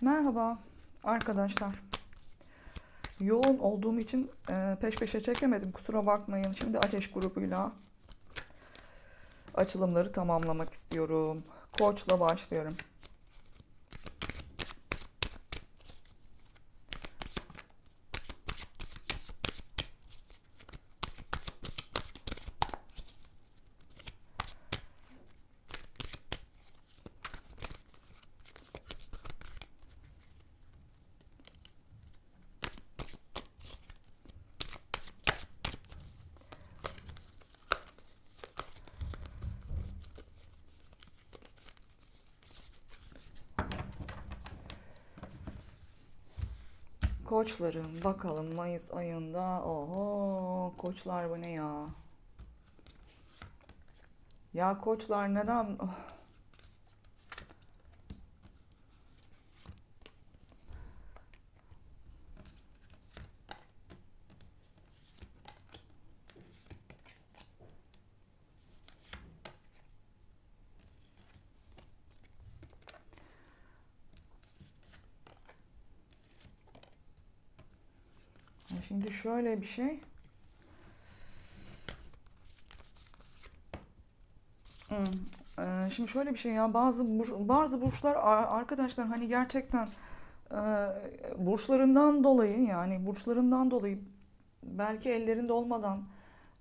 Merhaba arkadaşlar. Yoğun olduğum için e, peş peşe çekemedim. Kusura bakmayın. Şimdi ateş grubuyla açılımları tamamlamak istiyorum. Koçla başlıyorum. Koçların bakalım Mayıs ayında. Oho koçlar bu ne ya? Ya koçlar neden? Oh. Şimdi şöyle bir şey. Hmm, eee, Şimdi şöyle bir şey ya bazı bur- bazı burçlar arkadaşlar hani gerçekten eee, burçlarından dolayı yani burçlarından dolayı belki ellerinde olmadan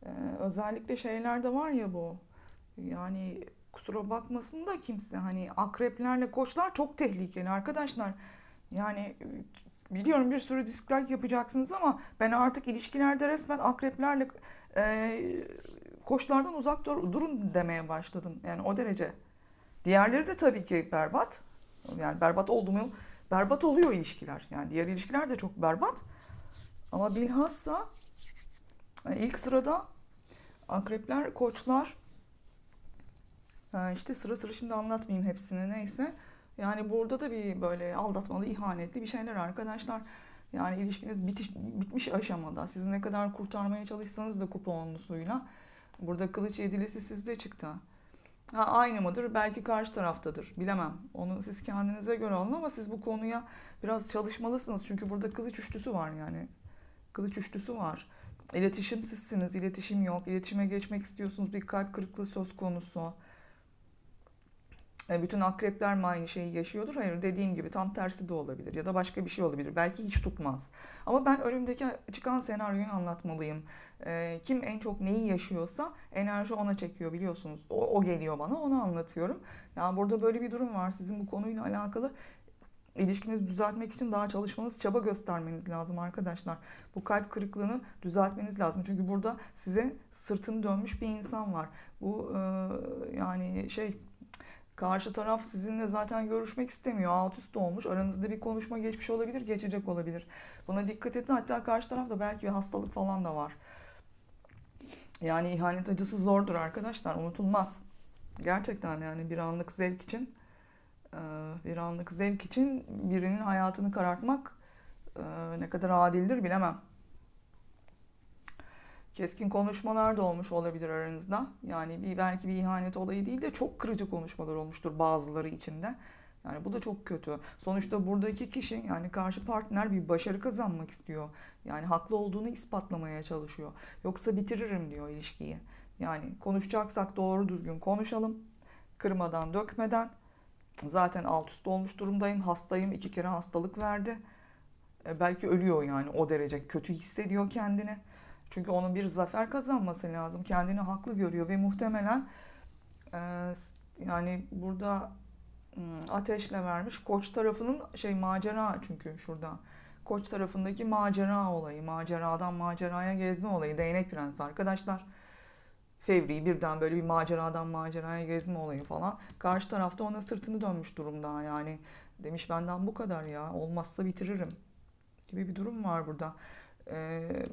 eee, özellikle şeylerde var ya bu yani kusura bakmasın da kimse hani akreplerle koçlar çok tehlikeli arkadaşlar. Yani biliyorum bir sürü dislike yapacaksınız ama ben artık ilişkilerde resmen akreplerle eee koçlardan uzak dur- durun demeye başladım. Yani o derece. Diğerleri de tabii ki berbat. Yani berbat oldu mu? Berbat oluyor ilişkiler. Yani diğer ilişkiler de çok berbat. Ama bilhassa e, ilk sırada akrepler, koçlar e, işte sıra sıra şimdi anlatmayayım hepsini neyse. Yani burada da bir böyle aldatmalı, ihanetli bir şeyler arkadaşlar. Yani ilişkiniz bitiş, bitmiş aşamada. Siz ne kadar kurtarmaya çalışsanız da kuponlusuyla. Burada kılıç yedilisi sizde çıktı. Ha, aynı mıdır? Belki karşı taraftadır. Bilemem. Onu siz kendinize göre alın ama siz bu konuya biraz çalışmalısınız. Çünkü burada kılıç üçlüsü var yani. Kılıç üçlüsü var. İletişimsizsiniz, iletişim yok. İletişime geçmek istiyorsunuz. Bir kalp kırıklığı söz konusu. E, Bütün akrepler mi aynı şeyi yaşıyordur? Hayır dediğim gibi tam tersi de olabilir ya da başka bir şey olabilir. Belki hiç tutmaz. Ama ben önümdeki çıkan senaryoyu anlatmalıyım. E, kim en çok neyi yaşıyorsa enerji ona çekiyor biliyorsunuz. O, o geliyor bana onu anlatıyorum. Yani burada böyle bir durum var. Sizin bu konuyla alakalı ilişkinizi düzeltmek için daha çalışmanız, çaba göstermeniz lazım arkadaşlar. Bu kalp kırıklığını düzeltmeniz lazım. Çünkü burada size sırtını dönmüş bir insan var. Bu e, yani şey Karşı taraf sizinle zaten görüşmek istemiyor. Alt üst olmuş. Aranızda bir konuşma geçmiş olabilir, geçecek olabilir. Buna dikkat edin. Hatta karşı tarafta belki bir hastalık falan da var. Yani ihanet acısı zordur arkadaşlar. Unutulmaz. Gerçekten yani bir anlık zevk için e, bir anlık zevk için birinin hayatını karartmak e, ne kadar adildir bilemem. Keskin konuşmalar da olmuş olabilir aranızda. Yani bir belki bir ihanet olayı değil de çok kırıcı konuşmalar olmuştur bazıları içinde. Yani bu da çok kötü. Sonuçta buradaki kişi yani karşı partner bir başarı kazanmak istiyor. Yani haklı olduğunu ispatlamaya çalışıyor. Yoksa bitiririm diyor ilişkiyi. Yani konuşacaksak doğru düzgün konuşalım. Kırmadan, dökmeden. Zaten alt üst olmuş durumdayım. Hastayım. iki kere hastalık verdi. E, Belki ölüyor yani o derece kötü hissediyor kendini. Çünkü onun bir zafer kazanması lazım. Kendini haklı görüyor ve muhtemelen e, yani burada hmm, ateşle vermiş. Koç tarafının şey macera çünkü şurada. Koç tarafındaki macera olayı, maceradan maceraya gezme olayı, değnek prens arkadaşlar. Fevri birden böyle bir maceradan maceraya gezme olayı falan. Karşı tarafta ona sırtını dönmüş durumda yani. Demiş benden bu kadar ya olmazsa bitiririm gibi bir durum var burada. Ee,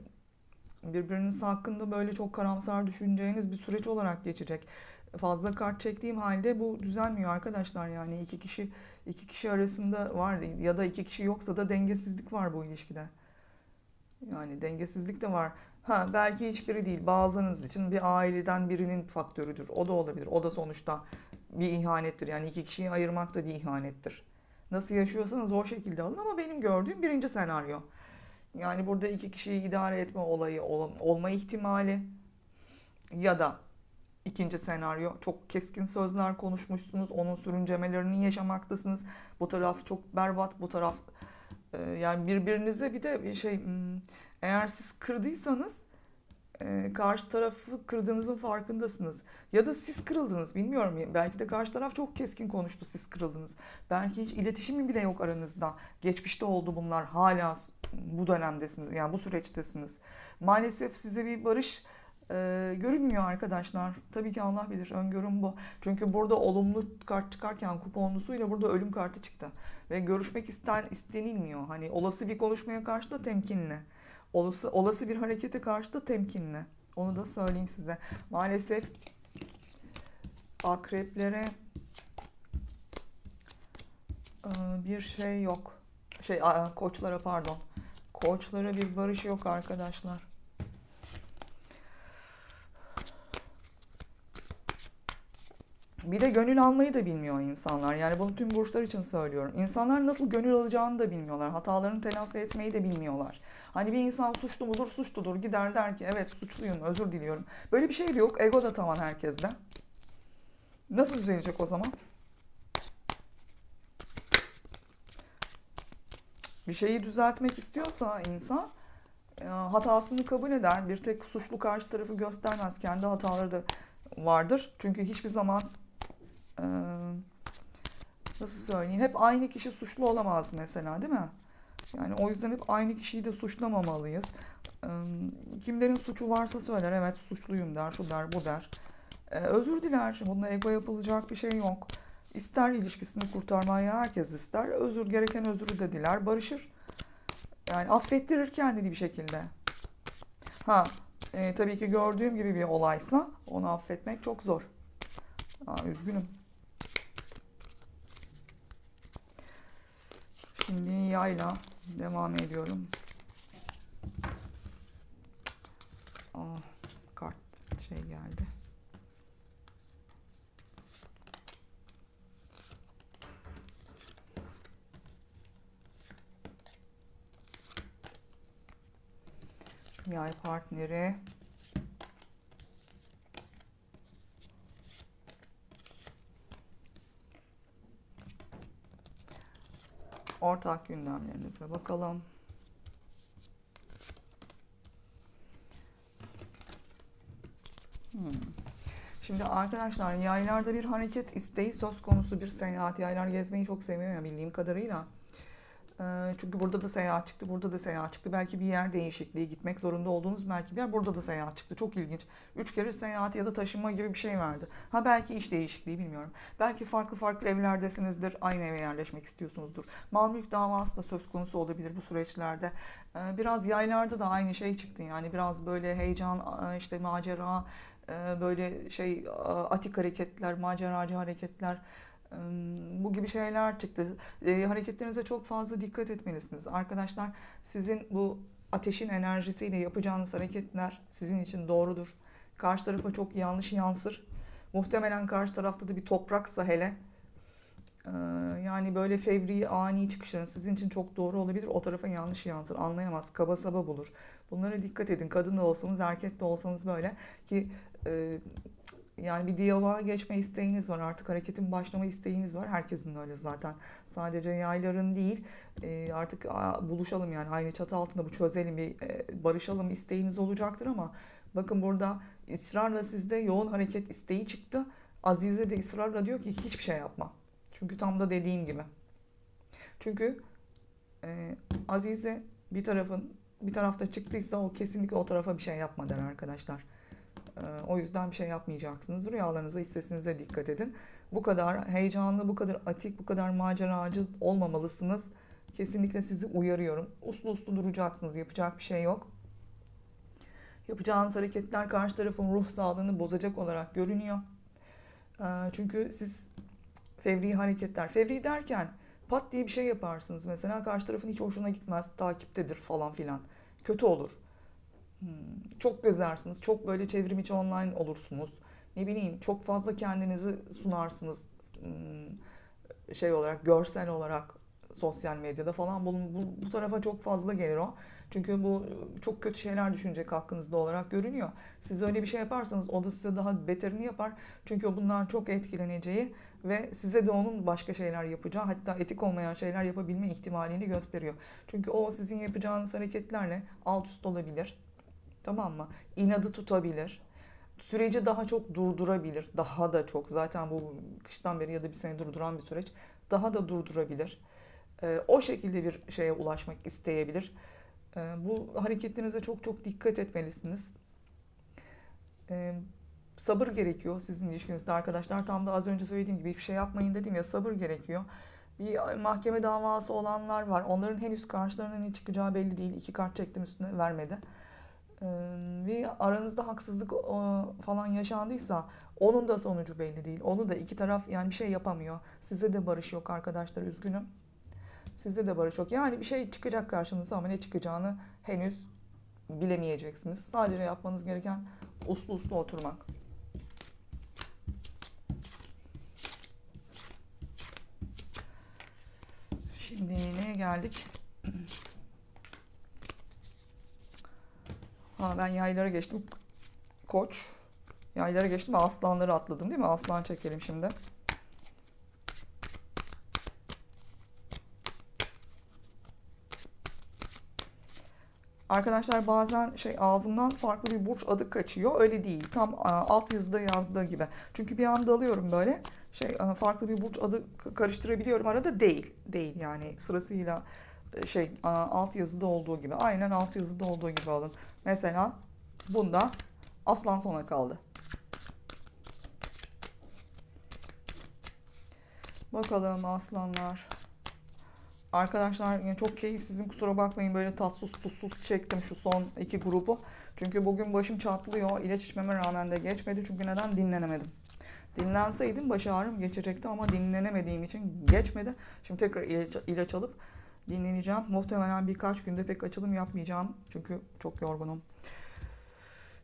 birbiriniz hakkında böyle çok karamsar düşüneceğiniz bir süreç olarak geçecek. Fazla kart çektiğim halde bu düzelmiyor arkadaşlar yani iki kişi iki kişi arasında var ya da iki kişi yoksa da dengesizlik var bu ilişkide. Yani dengesizlik de var. Ha belki hiçbiri değil. Bazılarınız için bir aileden birinin faktörüdür. O da olabilir. O da sonuçta bir ihanettir. Yani iki kişiyi ayırmak da bir ihanettir. Nasıl yaşıyorsanız o şekilde alın ama benim gördüğüm birinci senaryo. Yani burada iki kişiyi idare etme olayı ol- olma ihtimali ya da ikinci senaryo çok keskin sözler konuşmuşsunuz. Onun sürüncemelerini yaşamaktasınız. Bu taraf çok berbat, bu taraf e, yani birbirinize bir de şey hmm, eğer siz kırdıysanız e, karşı tarafı kırdığınızın farkındasınız. Ya da siz kırıldınız bilmiyorum. Belki de karşı taraf çok keskin konuştu siz kırıldınız. Belki hiç iletişimi bile yok aranızda. Geçmişte oldu bunlar. Hala bu dönemdesiniz. Yani bu süreçtesiniz. Maalesef size bir barış e, görünmüyor arkadaşlar. Tabii ki Allah bilir. Öngörüm bu. Çünkü burada olumlu kart çıkarken kuponlusuyla burada ölüm kartı çıktı. Ve görüşmek isten, istenilmiyor. Hani olası bir konuşmaya karşı da temkinli. Olası, olası bir harekete karşı da temkinli. Onu da söyleyeyim size. Maalesef akreplere bir şey yok. Şey koçlara pardon. Koçlara bir barış yok arkadaşlar. Bir de gönül almayı da bilmiyor insanlar. Yani bunu tüm burçlar için söylüyorum. İnsanlar nasıl gönül alacağını da bilmiyorlar. Hatalarını telafi etmeyi de bilmiyorlar. Hani bir insan suçlu mudur? Suçludur. Gider der ki evet suçluyum özür diliyorum. Böyle bir şey yok. Ego da tavan herkeste. Nasıl düzelecek o zaman? Bir şeyi düzeltmek istiyorsa insan e, hatasını kabul eder. Bir tek suçlu karşı tarafı göstermez. Kendi hataları da vardır. Çünkü hiçbir zaman e, nasıl söyleyeyim hep aynı kişi suçlu olamaz mesela değil mi? Yani o yüzden hep aynı kişiyi de suçlamamalıyız. Kimlerin suçu varsa söyler evet suçluyum der, şu der, bu der. E, özür diler. Bunda ego yapılacak bir şey yok. İster ilişkisini kurtarmayı herkes ister. Özür gereken özürü de diler. Barışır. Yani affettirir kendini bir şekilde. Ha e, tabii ki gördüğüm gibi bir olaysa onu affetmek çok zor. Aa, üzgünüm. Şimdi yayla devam ediyorum. Aa, kart şey geldi. Yay partneri. Ortak gündemlerinize bakalım. Hmm. Şimdi arkadaşlar yaylarda bir hareket isteği söz konusu bir seyahat. Yaylar gezmeyi çok seviyor ya bildiğim kadarıyla. Ee, Çünkü burada da seyahat çıktı, burada da seyahat çıktı. Belki bir yer değişikliği, gitmek zorunda olduğunuz belki bir yer, burada da seyahat çıktı. Çok ilginç. Üç kere seyahat ya da taşınma gibi bir şey verdi. Ha belki iş değişikliği bilmiyorum. Belki farklı farklı evlerdesinizdir, aynı eve yerleşmek istiyorsunuzdur. Mal mülk davası da söz konusu olabilir bu süreçlerde. Ee, Biraz yaylarda da aynı şey çıktı yani. Biraz böyle heyecan, işte macera, e, böyle şey atik hareketler, maceracı hareketler bu gibi şeyler çıktı. E, hareketlerinize çok fazla dikkat etmelisiniz. Arkadaşlar sizin bu ateşin enerjisiyle yapacağınız hareketler sizin için doğrudur. Karşı tarafa çok yanlış yansır. Muhtemelen karşı tarafta da bir topraksa hele yani böyle fevri, ani çıkışların sizin için çok doğru olabilir. O tarafa yanlış yansır. Anlayamaz. Kaba saba bulur. Bunlara dikkat edin. Kadın da olsanız, erkek de olsanız böyle ki yani bir diyaloğa geçme isteğiniz var. Artık hareketin başlama isteğiniz var. Herkesin öyle zaten. Sadece yayların değil. E, artık buluşalım yani aynı çatı altında bu çözelim, bir e, barışalım isteğiniz olacaktır ama bakın burada ısrarla sizde yoğun hareket isteği çıktı. Azize de ısrarla diyor ki hiçbir şey yapma. Çünkü tam da dediğim gibi. Çünkü e, Azize bir tarafın bir tarafta çıktıysa o kesinlikle o tarafa bir şey yapma der arkadaşlar. Ee, O yüzden bir şey yapmayacaksınız. Rüyalarınıza, iç sesinize dikkat edin. Bu kadar heyecanlı, bu kadar atik, bu kadar maceracı olmamalısınız. Kesinlikle sizi uyarıyorum. Uslu uslu duracaksınız. Yapacak bir şey yok. Yapacağınız hareketler karşı tarafın ruh sağlığını bozacak olarak görünüyor. Ee, Çünkü siz fevri hareketler, fevri derken pat diye bir şey yaparsınız. Mesela karşı tarafın hiç hoşuna gitmez, takiptedir falan filan. Kötü olur. Hmm, Çok gezersiniz, çok böyle çevrim içi online olursunuz. Ne bileyim çok fazla kendinizi sunarsınız Hmm, şey olarak, görsel olarak sosyal medyada falan bu, bu, bu tarafa çok fazla gelir o. Çünkü bu çok kötü şeyler düşünecek hakkınızda olarak görünüyor. Siz öyle bir şey yaparsanız o da size daha beterini yapar. Çünkü o bundan çok etkileneceği ve size de onun başka şeyler yapacağı hatta etik olmayan şeyler yapabilme ihtimalini gösteriyor. Çünkü o sizin yapacağınız hareketlerle alt üst olabilir. Tamam mı? İnadı tutabilir. Süreci daha çok durdurabilir. Daha da çok. Zaten bu kıştan beri ya da bir sene durduran bir süreç. Daha da durdurabilir. Ee, o şekilde bir şeye ulaşmak isteyebilir. Ee, bu hareketlerinize çok çok dikkat etmelisiniz. Ee, sabır gerekiyor sizin ilişkinizde arkadaşlar. Tam da az önce söylediğim gibi hiçbir şey yapmayın dedim ya sabır gerekiyor. Bir mahkeme davası olanlar var. Onların henüz karşılarına ne çıkacağı belli değil. İki kart çektim üstüne vermedi. Ve aranızda haksızlık falan yaşandıysa onun da sonucu belli değil. Onu da iki taraf yani bir şey yapamıyor. Size de barış yok arkadaşlar üzgünüm. Size de barış yok. Yani bir şey çıkacak karşınıza ama ne çıkacağını henüz bilemeyeceksiniz. Sadece yapmanız gereken uslu uslu oturmak. Şimdi neye geldik? Ha ben yaylara geçtim. Koç. Yaylara geçtim. Aslanları atladım değil mi? Aslan çekelim şimdi. Arkadaşlar bazen şey ağzımdan farklı bir burç adı kaçıyor. Öyle değil. Tam a, alt yazıda yazdığı gibi. Çünkü bir anda alıyorum böyle. Şey a, farklı bir burç adı karıştırabiliyorum. Arada değil. Değil yani sırasıyla e, şey alt yazıda olduğu gibi. Aynen alt yazıda olduğu gibi alın. Mesela bunda aslan sona kaldı. Bakalım aslanlar. Arkadaşlar yine çok keyifsizim kusura bakmayın böyle tatsız tuzsuz çektim şu son iki grubu. Çünkü bugün başım çatlıyor. İlaç içmeme rağmen de geçmedi. Çünkü neden? Dinlenemedim. Dinlenseydim baş ağrım geçecekti ama dinlenemediğim için geçmedi. Şimdi tekrar ilaç, ilaç alıp dinleneceğim. Muhtemelen birkaç günde pek açılım yapmayacağım. Çünkü çok yorgunum.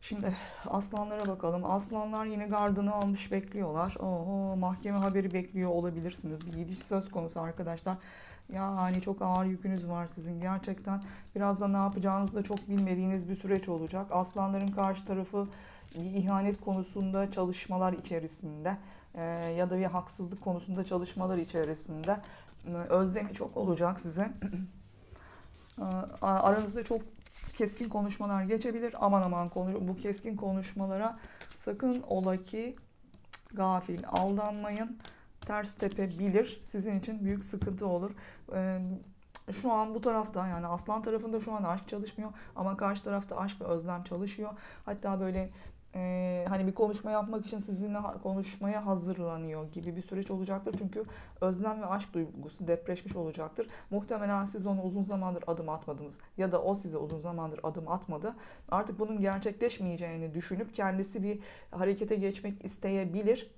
Şimdi aslanlara bakalım. Aslanlar yine gardını almış bekliyorlar. Oho mahkeme haberi bekliyor olabilirsiniz. Bir gidiş söz konusu arkadaşlar. Yani çok ağır yükünüz var sizin gerçekten. Birazdan ne yapacağınızı da çok bilmediğiniz bir süreç olacak. Aslanların karşı tarafı bir ihanet konusunda çalışmalar içerisinde e, ya da bir haksızlık konusunda çalışmalar içerisinde özlemi çok olacak size. E, Aranızda çok keskin konuşmalar geçebilir. Aman aman konu bu keskin konuşmalara sakın ola ki gafil aldanmayın. Ters tepebilir. Sizin için büyük sıkıntı olur. Ee, şu an bu tarafta yani aslan tarafında şu an aşk çalışmıyor ama karşı tarafta aşk ve özlem çalışıyor. Hatta böyle e, hani bir konuşma yapmak için sizinle konuşmaya hazırlanıyor gibi bir süreç olacaktır. Çünkü özlem ve aşk duygusu depreşmiş olacaktır. Muhtemelen siz ona uzun zamandır adım atmadınız ya da o size uzun zamandır adım atmadı. Artık bunun gerçekleşmeyeceğini düşünüp kendisi bir harekete geçmek isteyebilir.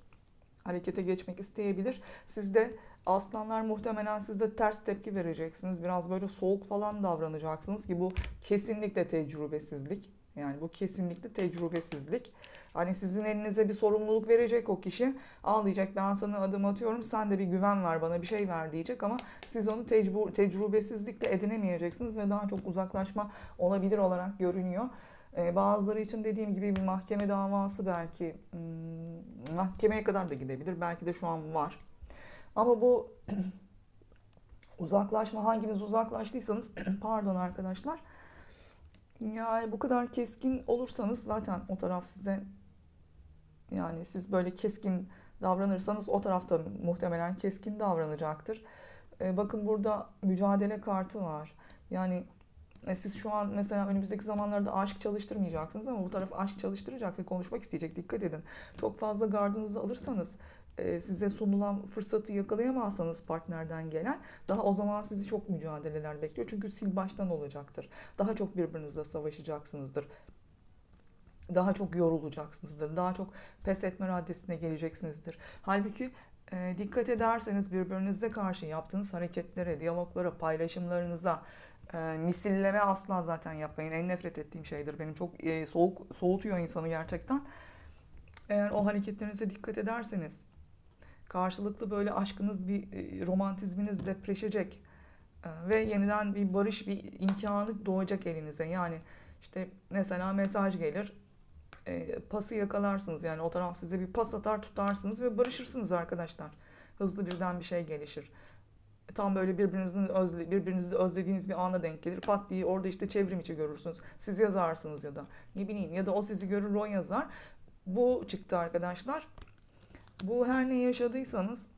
Harekete geçmek isteyebilir. Siz de aslanlar muhtemelen siz de ters tepki vereceksiniz. Biraz böyle soğuk falan davranacaksınız ki bu kesinlikle tecrübesizlik. Yani bu kesinlikle tecrübesizlik. Hani sizin elinize bir sorumluluk verecek o kişi. Ağlayacak ben sana adım atıyorum sen de bir güven ver bana bir şey ver diyecek ama siz onu tecrü- tecrübesizlikle edinemeyeceksiniz ve daha çok uzaklaşma olabilir olarak görünüyor. Ee, bazıları için dediğim gibi bir mahkeme davası belki hmm, mahkemeye kadar da gidebilir. Belki de şu an var. Ama bu uzaklaşma hanginiz uzaklaştıysanız pardon arkadaşlar yani bu kadar keskin olursanız zaten o taraf size yani siz böyle keskin davranırsanız o tarafta muhtemelen keskin davranacaktır. Ee, bakın burada mücadele kartı var. Yani e, siz şu an mesela önümüzdeki zamanlarda aşk çalıştırmayacaksınız ama bu taraf aşk çalıştıracak ve konuşmak isteyecek. Dikkat edin. Çok fazla gardınızı alırsanız e, size sunulan fırsatı yakalayamazsanız partnerden gelen daha o zaman sizi çok mücadeleler bekliyor. Çünkü sil baştan olacaktır. Daha çok birbirinizle savaşacaksınızdır. Daha çok yorulacaksınızdır. Daha çok pes etme raddesine geleceksinizdir. Halbuki e, dikkat ederseniz birbirinize karşı yaptığınız hareketlere, diyaloglara, paylaşımlarınıza, e, misilleme asla zaten yapmayın. En nefret ettiğim şeydir. Benim çok e, soğuk soğutuyor insanı gerçekten. Eğer o hareketlerinize dikkat ederseniz karşılıklı böyle aşkınız bir e, romantizminiz depreşecek. Ee, ve yeniden bir barış bir imkanı doğacak elinize. Yani işte mesela mesaj gelir, e, pası yakalarsınız yani o taraf size bir pas atar tutarsınız ve barışırsınız arkadaşlar. Hızlı birden bir şey gelişir. Tam böyle birbirinizin özle, birbirinizi özlediğiniz bir ana denk gelir. Pat diye orada işte çevrim içi görürsünüz. Siz yazarsınız ya da ne bileyim ya da o sizi görür o yazar. Bu çıktı arkadaşlar. Bu her ne yaşadıysanız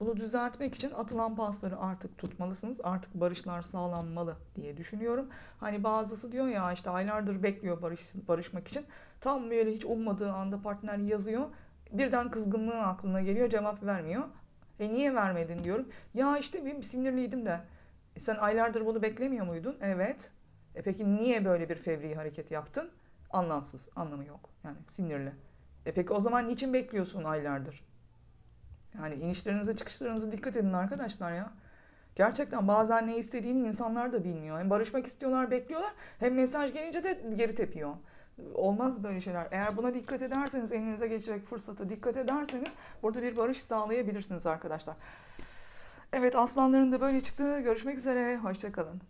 bunu düzeltmek için atılan pasları artık tutmalısınız. Artık barışlar sağlanmalı diye düşünüyorum. Hani bazısı diyor ya işte aylardır bekliyor barış, barışmak için. Tam böyle hiç ummadığı anda partner yazıyor. Birden kızgınlığı aklına geliyor cevap vermiyor. E niye vermedin diyorum. Ya işte bir sinirliydim de. E sen aylardır bunu beklemiyor muydun? Evet. E peki niye böyle bir fevri hareket yaptın? Anlamsız. Anlamı yok. Yani sinirli. E peki o zaman niçin bekliyorsun aylardır? Yani inişlerinize çıkışlarınıza dikkat edin arkadaşlar ya. Gerçekten bazen ne istediğini insanlar da bilmiyor. Hem barışmak istiyorlar, bekliyorlar. Hem mesaj gelince de geri tepiyor. Olmaz böyle şeyler. Eğer buna dikkat ederseniz, elinize geçecek fırsata dikkat ederseniz burada bir barış sağlayabilirsiniz arkadaşlar. Evet aslanların da böyle çıktı. Görüşmek üzere. Hoşçakalın.